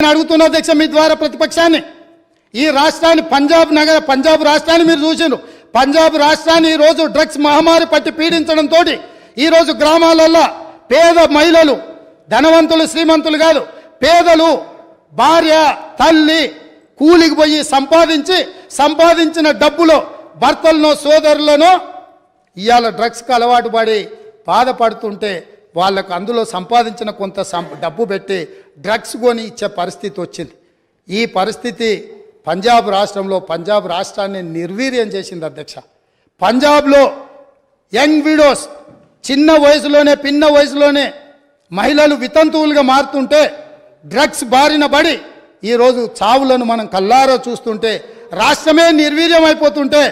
నేను అడుగుతున్న అధ్యక్ష మీ ద్వారా ప్రతిపక్షాన్ని. ఈ రాష్ట్రాన్ని పంజాబ్ నగర పంజాబ్ రాష్ట్రాన్ని మీరు చూసిండ్రు. పంజాబ్ రాష్ట్రాన్ని ఈ రోజు డ్రగ్స్ మహమ్మారి పట్టి పీడించడంతో ఈ రోజు పేద మహిళలు ధనవంతులు శ్రీమంతులు కాదు పేదలు భార్య తల్లి కూలికి పోయి సంపాదించి సంపాదించిన డబ్బులో భర్తలను సోదరులను ఇవాళ డ్రగ్స్కి అలవాటు పడి బాధపడుతుంటే వాళ్ళకు అందులో సంపాదించిన కొంత సం- డబ్బు పెట్టి డ్రగ్స్ కొని ఇచ్చే పరిస్థితి వచ్చింది. ఈ పరిస్థితి పంజాబ్ రాష్ట్రంలో పంజాబ్ రాష్ట్రాన్ని నిర్వీర్యం చేసింది అధ్యక్ష. పంజాబ్లో యంగ్ విడోస్ చిన్న వయసులోనే పిన్న వయసులోనే మహిళలు వితంతువులుగా మారుతుంటే డ్రగ్స్ బారిన పడి ఈరోజు చావులను మనం కల్లారో చూస్తుంటే రాష్ట్రమే నిర్వీర్యం అయిపోతుంటే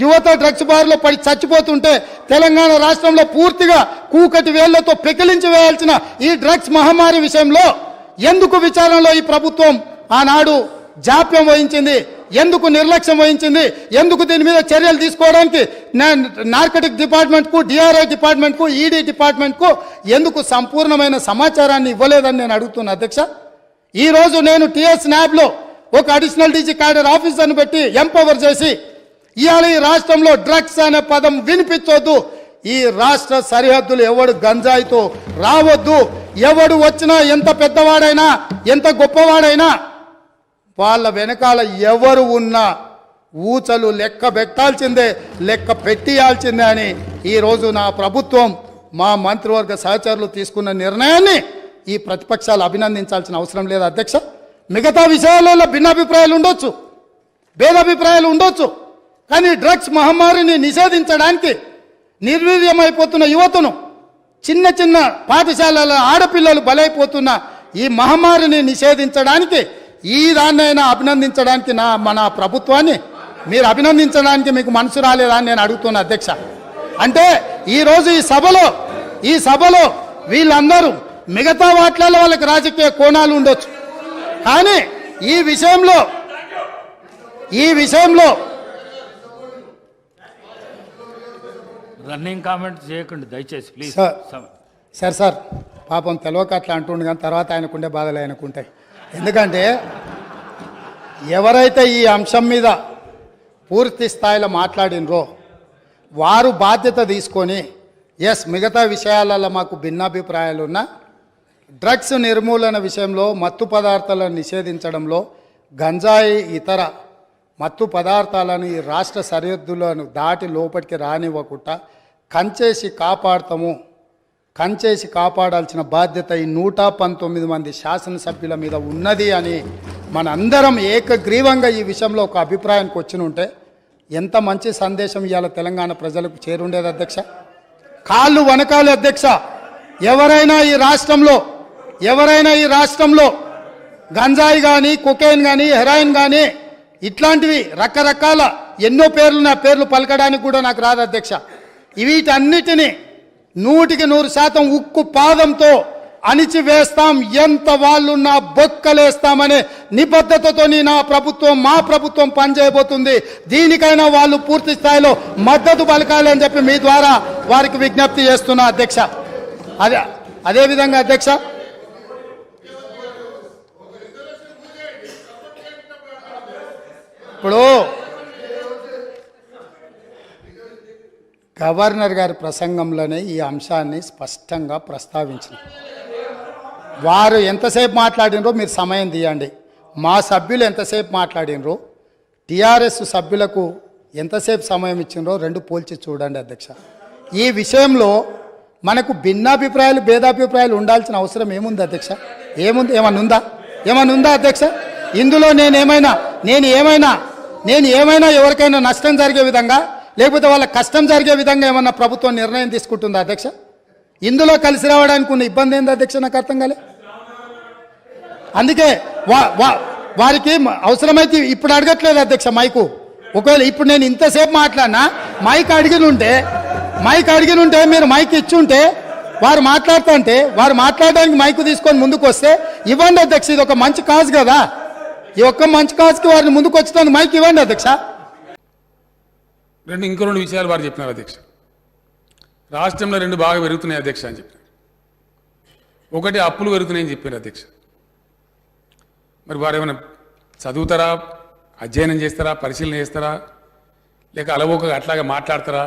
యువత డ్రగ్స్ బారిలో పడి చచ్చిపోతుంటే తెలంగాణ రాష్ట్రంలో పూర్తిగా కూకటి వేళ్ళతో పెకిలించి వేయాల్సిన ఈ డ్రగ్స్ మహమ్మారి విషయంలో ఎందుకు విచారణలో ఈ ప్రభుత్వం ఆనాడు జాప్యం వహించింది? ఎందుకు నిర్లక్ష్యం వహించింది? ఎందుకు దీని మీద చర్యలు తీసుకోవడానికి నార్కటిక్ డిపార్ట్మెంట్కు డిఆర్ఐ డిపార్ట్మెంట్కు ఈడీ డిపార్ట్మెంట్కు ఎందుకు సంపూర్ణమైన సమాచారాన్ని ఇవ్వలేదని నేను అడుగుతున్నా అధ్యక్ష. ఈ రోజు నేను టీఎస్ న్యాబ్లో ఒక అడిషనల్ డీజీ క్యాడర్ ఆఫీసర్ను పెట్టి ఎంపవర్ చేసి ఇవాళ ఈ రాష్ట్రంలో డ్రగ్స్ అనే పదం వినిపించొద్దు. ఈ రాష్ట్ర సరిహద్దులు ఎవడు గంజాయితో రావద్దు. ఎవడు వచ్చినా ఎంత పెద్దవాడైనా ఎంత గొప్పవాడైనా వాళ్ళ వెనకాల ఎవరు ఉన్నా ఊచలు లెక్క పెట్టాల్సిందే లెక్క పెట్టియాల్సిందే అని ఈరోజు నా ప్రభుత్వం మా మంత్రివర్గ సహచరులు తీసుకున్న నిర్ణయాన్ని ఈ ప్రతిపక్షాలు అభినందించాల్సిన అవసరం లేదు అధ్యక్ష. మిగతా విషయాలలో భిన్నాభిప్రాయాలు ఉండొచ్చు భేదాభిప్రాయాలు ఉండొచ్చు కానీ డ్రగ్స్ మహమ్మారిని నిషేధించడానికి నిర్వీర్యమైపోతున్న యువతను చిన్న చిన్న పాఠశాలల ఆడపిల్లలు బలైపోతున్న ఈ మహమ్మారిని నిషేధించడానికి ఈ దాన్నైనా అభినందించడానికి నా మన ప్రభుత్వాన్ని మీరు అభినందించడానికి మీకు మనసు రాలేదా అని నేను అడుగుతున్నా అధ్యక్ష. అంటే ఈరోజు ఈ సభలో ఈ సభలో వీళ్ళందరూ మిగతా వాట్లలో వాళ్ళకి రాజకీయ కోణాలు ఉండొచ్చు. కానీ ఈ విషయంలో ఈ విషయంలో రన్నింగ్ కామెంట్ చేయకండి దయచేసి ప్లీజ్ సార్. సార్ సార్ పాపం తెలియక అట్లా అంటుండు కానీ తర్వాత ఆయనకుండే బాధలు ఆయనకుంటాయి ఎందుకంటే ఎవరైతే ఈ అంశం మీద పూర్తి స్థాయిలో మాట్లాడినరో వారు బాధ్యత తీసుకొని ఎస్ మిగతా విషయాలలో మాకు భిన్నాభిప్రాయాలు ఉన్నా డ్రగ్స్ నిర్మూలన విషయంలో మత్తు పదార్థాలను నిషేధించడంలో గంజాయి ఇతర మత్తు పదార్థాలను ఈ రాష్ట్ర సరిహద్దులను దాటి లోపలికి రానివ్వకుండా కంచేసి కాపాడతాము. కంచేసి కాపాడాల్సిన బాధ్యత ఈ నూట పంతొమ్మిది మంది శాసనసభ్యుల మీద ఉన్నది అని మనందరం ఏకగ్రీవంగా ఈ విషయంలో ఒక అభిప్రాయానికి వచ్చి ఉంటే ఎంత మంచి సందేశం ఇవాళ తెలంగాణ ప్రజలకు చేరుండేది అధ్యక్ష? కాళ్ళు వనకాలి అధ్యక్ష. ఎవరైనా ఈ రాష్ట్రంలో ఎవరైనా ఈ రాష్ట్రంలో గంజాయి కానీ కొకైన్ కానీ హెరాయిన్ కానీ ఇట్లాంటివి రకరకాల ఎన్నో పేర్లు నా పేర్లు పలకడానికి కూడా నాకు రాదు అధ్యక్ష. వీటన్నిటినీ నూటికి నూరు శాతం ఉక్కు పాదంతో అణిచివేస్తాం. ఎంత వాళ్ళున్నా బొక్కలేస్తామనే నిబద్ధతతోని నా ప్రభుత్వం మా ప్రభుత్వం పనిచేయబోతుంది. దీనికైనా వాళ్ళు పూర్తి స్థాయిలో మద్దతు పలకాలి అని చెప్పి మీ ద్వారా వారికి విజ్ఞప్తి చేస్తున్నా అధ్యక్ష. అదే అదేవిధంగా అధ్యక్ష ఇప్పుడు గవర్నర్ గారి ప్రసంగంలోనే ఈ అంశాన్ని స్పష్టంగా ప్రస్తావించిన. వారు ఎంతసేపు మాట్లాడినరో మీరు సమయం తీయండి. మా సభ్యులు ఎంతసేపు మాట్లాడినరో టీఆర్ఎస్ సభ్యులకు ఎంతసేపు సమయం ఇచ్చినరో రెండు పోల్చి చూడండి అధ్యక్ష. ఈ విషయంలో మనకు భిన్నాభిప్రాయాలు భేదాభిప్రాయాలు ఉండాల్సిన అవసరం ఏముంది అధ్యక్ష? ఏముంది? ఏమన్నా ఉందా? ఏమన్నా ఉందా అధ్యక్ష? ఇందులో నేనేమైనా నేను ఏమైనా నేను ఏమైనా ఎవరికైనా నష్టం జరిగే విధంగా లేకపోతే వాళ్ళ కష్టం జరిగే విధంగా ఏమన్నా ప్రభుత్వం నిర్ణయం తీసుకుంటుందా అధ్యక్ష? ఇందులో కలిసి రావడానికి ఉన్న ఇబ్బంది ఏంది అధ్యక్ష నాకు అర్థం కాలే. అందుకే వా వారికి అవసరమైతే ఇప్పుడు అడగట్లేదు అధ్యక్ష మైకు. ఒకవేళ ఇప్పుడు నేను ఇంతసేపు మాట్లాడినా మైక్ అడిగినుంటే మైక్ అడిగినుంటే మీరు మైక్ ఇచ్చుంటే వారు మాట్లాడుతుంటే వారు మాట్లాడడానికి మైకు తీసుకొని ముందుకు వస్తే ఇవ్వండి అధ్యక్ష ఇది ఒక మంచి కాజ్ కదా. ఈ ఒక్క మంచి కాజ్కి వారిని ముందుకు వచ్చడానికి మైక్ ఇవ్వండి అధ్యక్ష. రెండు ఇంకో రెండు విషయాలు వారు చెప్పినారు అధ్యక్ష. రాష్ట్రంలో రెండు బాగా పెరుగుతున్నాయి అధ్యక్ష అని చెప్పారు ఒకటి అప్పులు పెరుగుతున్నాయని చెప్పారు అధ్యక్ష. మరి వారు ఏమైనా చదువుతారా? అధ్యయనం చేస్తారా? పరిశీలన చేస్తారా? లేక అలవోకగా అట్లాగా మాట్లాడతారా?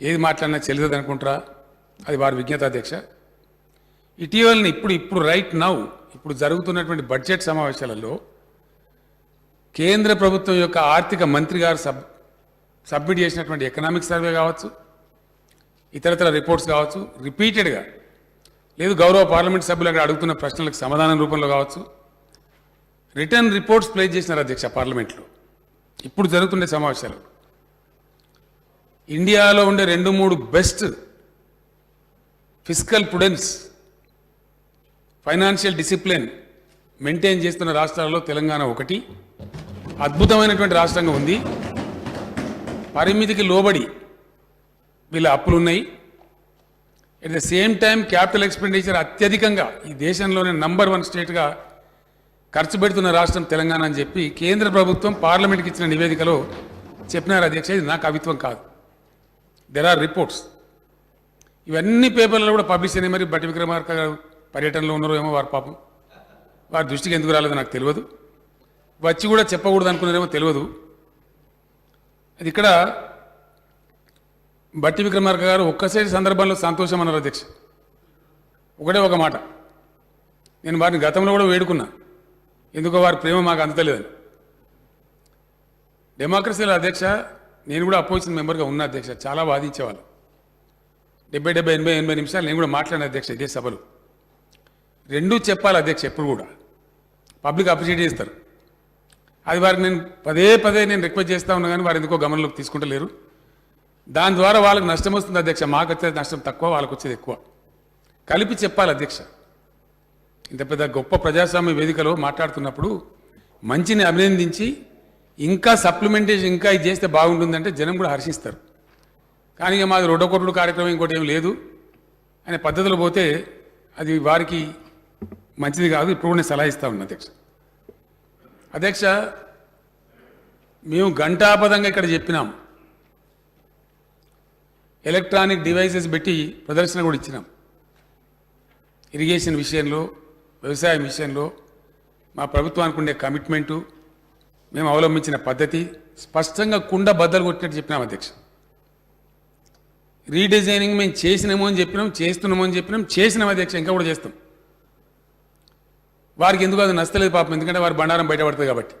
ఏది మాట్లాడినా చెల్లుతుంది అనుకుంటారా? అది వారి విజ్ఞత అధ్యక్ష. ఇటీవలని ఇప్పుడు ఇప్పుడు రైట్ నౌ ఇప్పుడు జరుగుతున్నటువంటి బడ్జెట్ సమావేశాలలో కేంద్ర ప్రభుత్వం యొక్క ఆర్థిక మంత్రి గారు సబ్ సబ్మిట్ చేసినటువంటి ఎకనామిక్ సర్వే కావచ్చు ఇతరతర రిపోర్ట్స్ కావచ్చు రిపీటెడ్గా లేదు గౌరవ పార్లమెంట్ సభ్యులు అక్కడ అడుగుతున్న ప్రశ్నలకు సమాధానం రూపంలో కావచ్చు రిటర్న్ రిపోర్ట్స్ ప్లే చేసినారు అధ్యక్ష పార్లమెంట్లో. ఇప్పుడు జరుగుతుండే సమావేశాలు. ఇండియాలో ఉండే రెండు మూడు best physical prudence financial discipline maintain చేస్తున్న రాష్ట్రాల్లో తెలంగాణ ఒకటి. అద్భుతమైనటువంటి రాష్ట్రంగా ఉంది. పరిమితికి లోబడి వీళ్ళ అప్పులు ఉన్నాయి. At the same time capital expenditure అత్యధికంగా ఈ దేశంలోనే నంబర్ వన్ స్టేట్గా ఖర్చు పెడుతున్న రాష్ట్రం తెలంగాణ అని చెప్పి కేంద్ర ప్రభుత్వం పార్లమెంట్కి ఇచ్చిన నివేదికలో చెప్పినారు అధ్యక్ష. ఇది నా కవిత్వం కాదు. దెర్ ఆర్ రిపోర్ట్స్ ఇవన్నీ పేపర్లలో కూడా పబ్లిష్ అయినాయి. మరి బట్టి విక్రమార్క గారు పర్యటనలో ఉన్నారో ఏమో వారి పాపం. వారి దృష్టికి ఎందుకు రాలేదో నాకు తెలియదు. వచ్చి కూడా చెప్పకూడదు అనుకున్నారేమో తెలియదు. అది ఇక్కడ బట్టి విక్రమార్క గారు ఒక్కసారి సందర్భంలో సంతోషం అన్నారు అధ్యక్ష. ఒకటే ఒక మాట. నేను వారిని గతంలో కూడా వేడుకున్నా. ఎందుకో వారి ప్రేమ మాకు అందలేదని. డెమోక్రసీలో అధ్యక్ష నేను కూడా అపోజిషన్ మెంబర్గా ఉన్నా అధ్యక్ష. చాలా బాధించేవాళ్ళు డెబ్బై డెబ్బై ఎనభై ఎనభై నిమిషాలు నేను కూడా మాట్లాడిన అధ్యక్ష ఇదే సభలు. రెండూ చెప్పాలి అధ్యక్ష ఎప్పుడు కూడా. పబ్లిక్ అప్రిషియేట్ చేస్తారు. అది వారికి నేను పదే పదే నేను రిక్వెస్ట్ చేస్తా ఉన్నా కానీ వారు ఎందుకో గమనంలోకి తీసుకుంటలేరు. దాని ద్వారా వాళ్ళకి నష్టం వస్తుంది అధ్యక్ష. మాకు వచ్చేది నష్టం తక్కువ వాళ్ళకి వచ్చేది ఎక్కువ. కలిపి చెప్పాలి అధ్యక్ష. ఇంత పెద్ద గొప్ప ప్రజాస్వామ్య వేదికలో మాట్లాడుతున్నప్పుడు మంచిని అభినందించి ఇంకా సప్లిమెంటేషన్ ఇంకా ఇది చేస్తే బాగుంటుందంటే జనం కూడా హర్షిస్తారు. కానీ ఇక మాది రెండో కోట్లు కార్యక్రమం ఇంకోటి ఏం లేదు. అనే పద్ధతిలో పోతే అది వారికి మంచిది కాదు ఇప్పుడు నేను సలహా ఇస్తా ఉన్నా అధ్యక్ష. అధ్యక్ష మేము గంటాపదంగా ఇక్కడ చెప్పినాం. ఎలక్ట్రానిక్ డివైసెస్ పెట్టి ప్రదర్శన కూడా ఇచ్చినాం. ఇరిగేషన్ విషయంలో వ్యవసాయం విషయంలో మా ప్రభుత్వానికి ఉండే కమిట్మెంటు మేము అవలంబించిన పద్ధతి స్పష్టంగా కుండ బద్దలు కొట్టినట్టు చెప్పినాం అధ్యక్ష. రీడిజైనింగ్ మేము చేసినాము అని చెప్పినాం చేస్తున్నాము అని చెప్పినాం చేసినాం అధ్యక్ష ఇంకా కూడా చేస్తాం. వారికి ఎందుకు అది నచ్చలేదు పాపం? ఎందుకంటే వారి బండారం బయటపడుతుంది కాబట్టి.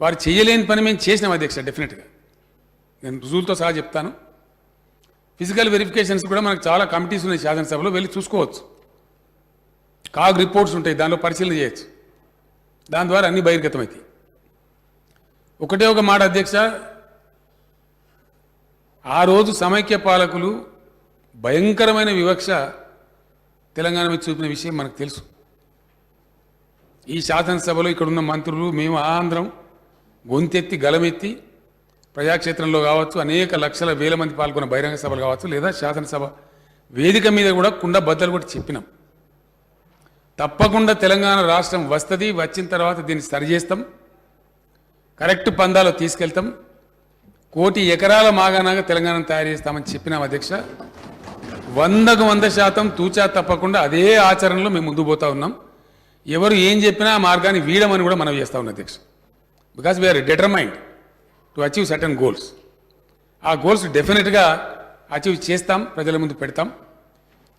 వారు చేయలేని పని మేము చేసినాం అధ్యక్ష డెఫినెట్గా నేను రుజువులతో సహా చెప్తాను. ఫిజికల్ వెరిఫికేషన్స్ కూడా మనకు చాలా కమిటీస్ ఉన్నాయి శాసనసభలో వెళ్ళి చూసుకోవచ్చు. కాగ్ రిపోర్ట్స్ ఉంటాయి దానిలో పరిశీలన చేయొచ్చు. దాని ద్వారా అన్ని బహిర్గతమవుతాయి. ఒకటే ఒక మాట అధ్యక్ష ఆ రోజు సమైక్య పాలకులు భయంకరమైన వివక్ష తెలంగాణ మీద చూపిన విషయం మనకు తెలుసు. ఈ శాసనసభలో ఇక్కడున్న మంత్రులు మేము ఆంధ్రం గొంతెత్తి గలమెత్తి ప్రజాక్షేత్రంలో కావచ్చు అనేక లక్షల వేల మంది పాల్గొన్న బహిరంగ సభలు కావచ్చు లేదా శాసనసభ వేదిక మీద కూడా కుండ బద్దలు కూడా చెప్పినాం. తప్పకుండా తెలంగాణ రాష్ట్రం వస్తుంది వచ్చిన తర్వాత దీన్ని సరిచేస్తాం కరెక్ట్ పందాలో తీసుకెళ్తాం. కోటి ఎకరాల మాగానాగా తెలంగాణను తయారు చేస్తామని చెప్పినాం అధ్యక్ష. వందకు వంద శాతం తూచా తప్పకుండా అదే ఆచరణలో మేము ముందు పోతా ఉన్నాం. ఎవరు ఏం చెప్పినా ఆ మార్గాన్ని వీడమని కూడా మనం చేస్తా ఉన్నాం అధ్యక్ష. Because we are determined to achieve certain goals ఆ గోల్స్ డెఫినెట్గా అచీవ్ చేస్తాం ప్రజల ముందు పెడతాం.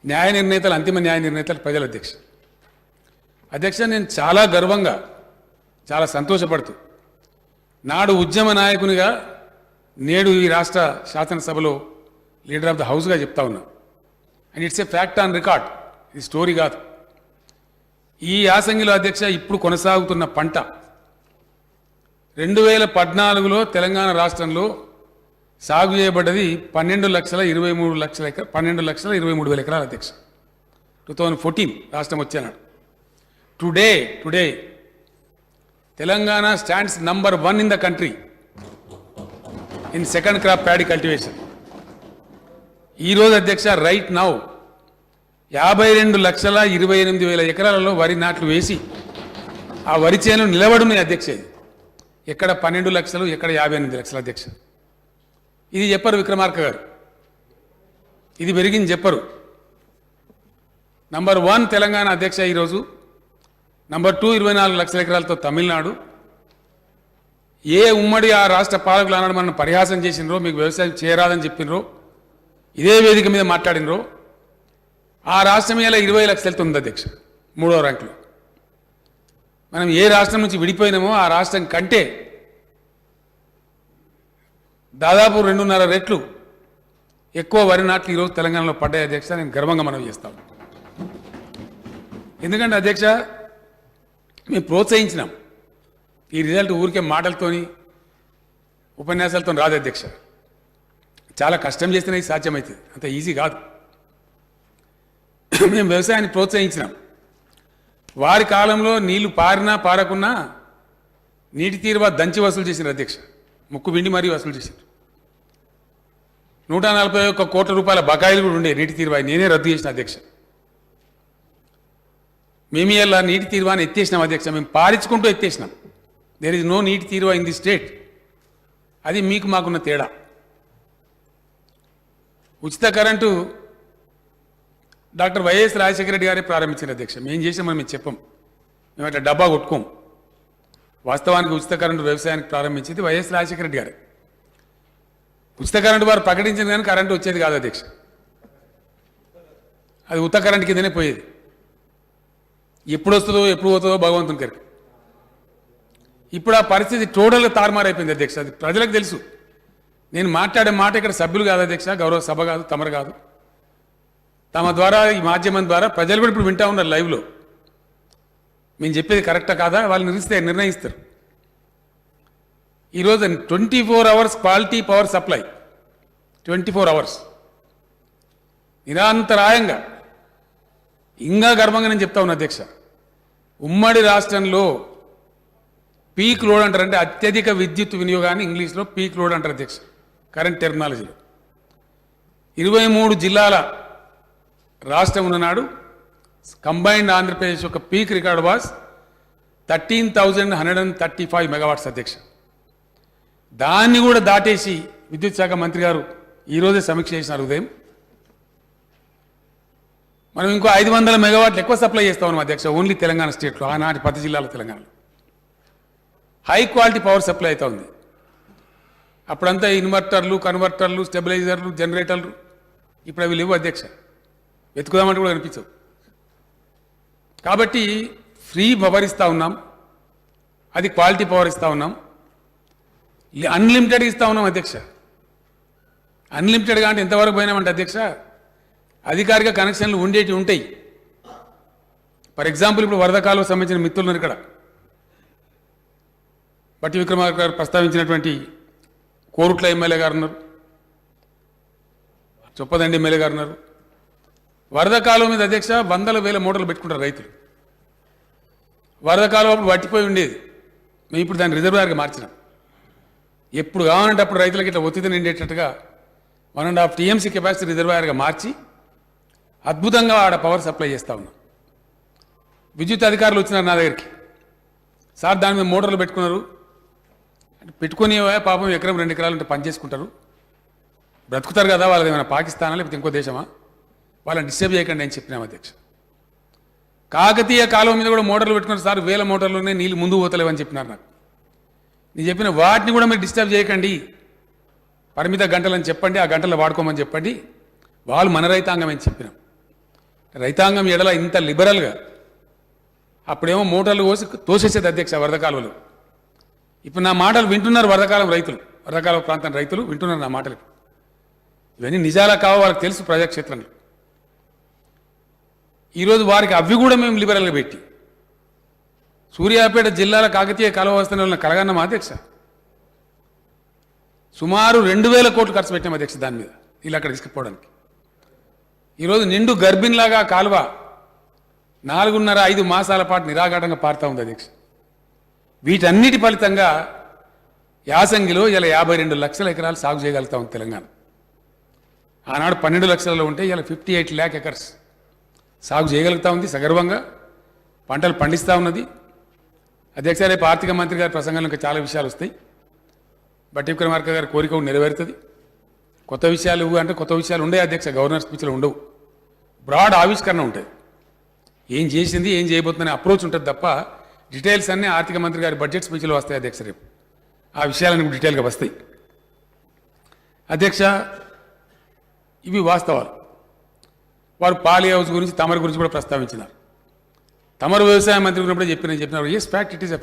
న్యాయ నిర్ణేతలు అంతిమ న్యాయ నిర్ణేతలు ప్రజల అధ్యక్ష. అధ్యక్ష నేను చాలా గర్వంగా చాలా సంతోషపడుతూ నాడు ఉద్యమ నాయకునిగా నేడు ఈ రాష్ట్ర శాసనసభలో లీడర్ ఆఫ్ ద హౌస్గా చెప్తా ఉన్నా. And it's a fact on record ఇది స్టోరీ కాదు. ఈ యాసంగిలో అధ్యక్ష ఇప్పుడు కొనసాగుతున్న పంట. రెండు వేల పద్నాలుగులో తెలంగాణ రాష్ట్రంలో సాగు చేయబడ్డది పన్నెండు లక్షల ఇరవై మూడు లక్షల ఎకర పన్నెండు లక్షల ఇరవై మూడు వేల ఎకరాల అధ్యక్ష. టూ థౌజండ్ ఫోర్టీన్ రాష్ట్రం వచ్చేనాడు. Today today Telangana stands number one in the country in second crop paddy cultivation. ఈరోజు అధ్యక్ష రైట్ నౌ యాభై రెండు లక్షల ఇరవై ఎనిమిది వేల ఎకరాలలో వరి నాట్లు వేసి ఆ వరి చేను నిలబడున్నాయి అధ్యక్ష. ఇది. ఎక్కడ పన్నెండు లక్షలు ఎక్కడ యాభై ఎనిమిది లక్షల అధ్యక్ష. ఇది చెప్పరు విక్రమార్క గారు. ఇది పెరిగింది చెప్పరు. నంబర్ వన్ తెలంగాణ అధ్యక్ష ఈరోజు. నంబర్ టూ ఇరవై నాలుగు లక్షల ఎకరాలతో తమిళనాడు. ఏ ఉమ్మడి ఆ రాష్ట్ర పాలకులు అన్నాడు మనం పరిహాసం చేసినరో మీకు వ్యవసాయం చేయరాదని చెప్పినరో ఇదే వేదిక మీద మాట్లాడినరో ఆ రాష్ట్రం ఇలా ఇరవై లక్షలతో ఉంది అధ్యక్ష మూడో ర్యాంకులో. మనం ఏ రాష్ట్రం నుంచి విడిపోయినామో ఆ రాష్ట్రం కంటే దాదాపు రెండున్నర రెట్లు ఎక్కువ వరి నాట్లు ఈరోజు తెలంగాణలో పడ్డాయి అధ్యక్ష నేను గర్వంగా మనం చేస్తాను ఎందుకంటే అధ్యక్ష మేము ప్రోత్సహించినాం. ఈ రిజల్ట్ ఊరికే మాటలతోని ఉపన్యాసాలతో రాదు అధ్యక్ష. చాలా కష్టం చేస్తేనే ఇది సాధ్యమవుతుంది అంత ఈజీ కాదు. మేము వ్యవసాయాన్ని ప్రోత్సహించినాం. వారి కాలంలో నీళ్ళు పారినా పారకున్నా నీటి తీరువా దంచి వసూలు చేసిన అధ్యక్ష. ముక్కు విండి మరీ వసూలు చేశారు నూట నలభై ఒక్క కోట్ల రూపాయల బకాయిలు కూడా ఉండే నీటి తీరువా నేనే రద్దు చేసిన అధ్యక్ష. మేము ఇలా నీటి తీరువాని ఎత్తేసినాం అధ్యక్ష. మేము పారించుకుంటూ ఎత్తేసినాం. దేర్ ఇస్ నో నీటి తీరువా ఇన్ ది స్టేట్ అది మీకు మాకున్న తేడా. ఉచిత current doctor YS Rajasekhara Reddy గారే ప్రారంభించిన అధ్యక్ష మేము చేసామని మేము చెప్పం. మేము అట్లా డబ్బా కొట్టుకోం. వాస్తవానికి ఉచిత కరెంటు వ్యవసాయానికి ప్రారంభించింది వైఎస్ రాజశేఖర రెడ్డి గారే. ఉచిత కరెంటు వారు ప్రకటించింది కానీ కరెంటు వచ్చేది కాదు అధ్యక్ష అది ఉత్త కరెంటు కిందనే పోయేది. ఎప్పుడు వస్తుందో ఎప్పుడు పోతుందో భగవంతుని గారికి ఇప్పుడు ఆ పరిస్థితి టోటల్గా తారుమారైపోయింది అధ్యక్ష అది ప్రజలకు తెలుసు. నేను మాట్లాడే మాట ఇక్కడ సభ్యులు కాదు అధ్యక్ష గౌరవ సభ కాదు తమరు కాదు. తమ ద్వారా ఈ మాధ్యమం ద్వారా ప్రజలు కూడా ఇప్పుడు వింటా ఉన్నారు లైవ్లో. మేము చెప్పేది కరెక్టా కాదా? వాళ్ళు నిర్ణయిస్తే నిర్ణయిస్తారు. ఈరోజు twenty four hours quality power supply. Twenty four hours. నిరంతరాయంగా. ఇంకా గర్వంగా నేను చెప్తా ఉన్నా అధ్యక్ష. ఉమ్మడి రాష్ట్రంలో పీక్ లోడ్ అంటారు అంటే అత్యధిక విద్యుత్ వినియోగాన్ని ఇంగ్లీష్లో పీక్ లోడ్ అంటారు అధ్యక్ష. కరెంట్ టెర్మినాలజీలో. ఇరవై మూడు జిల్లాల రాష్ట్రం ఉన్ననాడు కంబైన్డ్ ఆంధ్రప్రదేశ్ యొక్క peak record was thirteen thousand hundred and thirty five megawatts అధ్యక్ష. దాన్ని కూడా దాటేసి విద్యుత్ శాఖ మంత్రి గారు ఈరోజే సమీక్ష చేసినారు ఉదయం. మనం ఇంకో ఐదు వందల మెగావాట్లు ఎక్కువ సప్లై చేస్తా ఉన్నాం అధ్యక్ష ఓన్లీ తెలంగాణ స్టేట్లో ఆనాటి పది జిల్లాల తెలంగాణలో. హై క్వాలిటీ పవర్ సప్లై అవుతా ఉంది. అప్పుడంతా ఇన్వర్టర్లు కన్వర్టర్లు స్టెబిలైజర్లు జనరేటర్లు ఇప్పుడు అవి లేవు అధ్యక్ష. వెతుకుదామంటే కూడా కనిపించవు. కాబట్టి ఫ్రీ పవర్ ఇస్తూ ఉన్నాం. అది క్వాలిటీ పవర్ ఇస్తూ ఉన్నాం. అన్లిమిటెడ్ ఇస్తా ఉన్నాం అధ్యక్ష. అన్లిమిటెడ్గా అంటే ఎంతవరకు పోయినామంటే అధ్యక్ష అధికారిక కనెక్షన్లు ఉండేటి ఉంటాయి. ఫర్ ఎగ్జాంపుల్ ఇప్పుడు వరద కాలువకు సంబంధించిన మిత్రులు ఉన్నారు ఇక్కడ. పట్టి విక్రమార్క గారు ప్రస్తావించినటువంటి కోరుట్ల ఎమ్మెల్యే గారు ఉన్నారు. చొప్పదండి ఎమ్మెల్యే గారు ఉన్నారు. వరద కాలువ మీద అధ్యక్ష వందల వేల మూటలు పెట్టుకుంటారు రైతులు. వరద కాలువ అప్పుడు వట్టిపోయి ఉండేది. మేము ఇప్పుడు దాన్ని రిజర్వాయర్గా మార్చినాం. ఎప్పుడు కావాలంటే అప్పుడు రైతులకి ఇట్లా ఒత్తిడి నిండేటట్టుగా one and half TMC capacity రిజర్వాయర్గా మార్చి అద్భుతంగా ఆడ పవర్ సప్లై చేస్తూ ఉన్నాం. విద్యుత్ అధికారులు వచ్చినారు నా దగ్గరికి. సార్ దాని మీద మోటార్లు పెట్టుకున్నారు. పెట్టుకుని పాపం ఎకరం రెండు ఎకరాలు ఉంటే పని చేసుకుంటారు. బ్రతుకుతారు కదా వాళ్ళది ఏమైనా పాకిస్తానా లేకపోతే ఇంకో దేశమా? వాళ్ళని డిస్టర్బ్ చేయకండి అని చెప్పినాం అధ్యక్ష. కాకతీయ కాలువ మీద కూడా మోటార్లు పెట్టుకున్నారు సార్ వేల మోటార్లు నీళ్ళు ముందు పోతలేవని చెప్పినారు నాకు. నేను చెప్పిన వాటిని కూడా మీరు డిస్టర్బ్ చేయకండి. పరిమిత గంటలని చెప్పండి ఆ గంటలు వాడుకోమని చెప్పండి. వాళ్ళు మన రైతాంగం అని చెప్పినాం. రైతాంగం ఎడల ఇంత లిబరల్గా అప్పుడేమో మోటార్లు కోసి తోసేసేది అధ్యక్ష వరద ఇప్పుడు నా మాటలు వింటున్నారు వరదకాలం రైతులు వరదకాలం ప్రాంతం రైతులు వింటున్నారు నా మాటలు. ఇవన్నీ నిజాలా కావో వాళ్ళకి తెలుసు ప్రజాక్షేత్రంలో. ఈరోజు వారికి అవి కూడా మేము లిబరల్గా పెట్టి. సూర్యాపేట జిల్లాల కాకతీయ కాలువ వస్తున్న కలగన్నాం అధ్యక్ష. సుమారు రెండు వేల కోట్లు ఖర్చు పెట్టాం అధ్యక్ష దాని మీద వీళ్ళు అక్కడ తీసుకుపోవడానికి. ఈరోజు నిండు గర్భిణిలాగా కాలువ నాలుగున్నర ఐదు మాసాల పాటు నిరాఘాటంగా పారుతూ ఉంది అధ్యక్ష. వీటన్నిటి ఫలితంగా యాసంగిలో ఇలా యాభై రెండు లక్షల ఎకరాలు సాగు చేయగలుగుతా ఉంది తెలంగాణ. ఆనాడు పన్నెండు లక్షలలో ఉంటే ఇలా ఫిఫ్టీ ఎయిట్ ల్యాక్ ఎకర్స్ సాగు చేయగలుగుతా ఉంది సగర్వంగా. పంటలు పండిస్తూ ఉన్నది. అధ్యక్ష రేపు ఆర్థిక మంత్రి గారి ప్రసంగంలో ఇంకా చాలా విషయాలు వస్తాయి. బట్టి విక్రమార్క గారి కోరిక నెరవేరుతుంది. కొత్త విషయాలు అంటే కొత్త విషయాలు ఉండే అధ్యక్ష గవర్నర్ స్పీచ్లో ఉండవు. బ్రాడ్ ఆవిష్కరణ ఉంటుంది ఏం చేసింది ఏం చేయబోతుందనే అప్రోచ్ ఉంటుంది తప్ప డీటెయిల్స్ అన్నీ ఆర్థిక మంత్రి గారి బడ్జెట్ స్పీచ్లో వస్తాయి అధ్యక్ష రేపు. ఆ విషయాలన్నీ డీటెయిల్గా వస్తాయి. అధ్యక్ష ఇవి వాస్తవాలు. వారు పాలి హౌస్ గురించి తమరి గురించి కూడా ప్రస్తావించినారు. తమరు వ్యవసాయ మంత్రి ఉన్నప్పుడే చెప్పిన. చెప్పినారు as fact it is a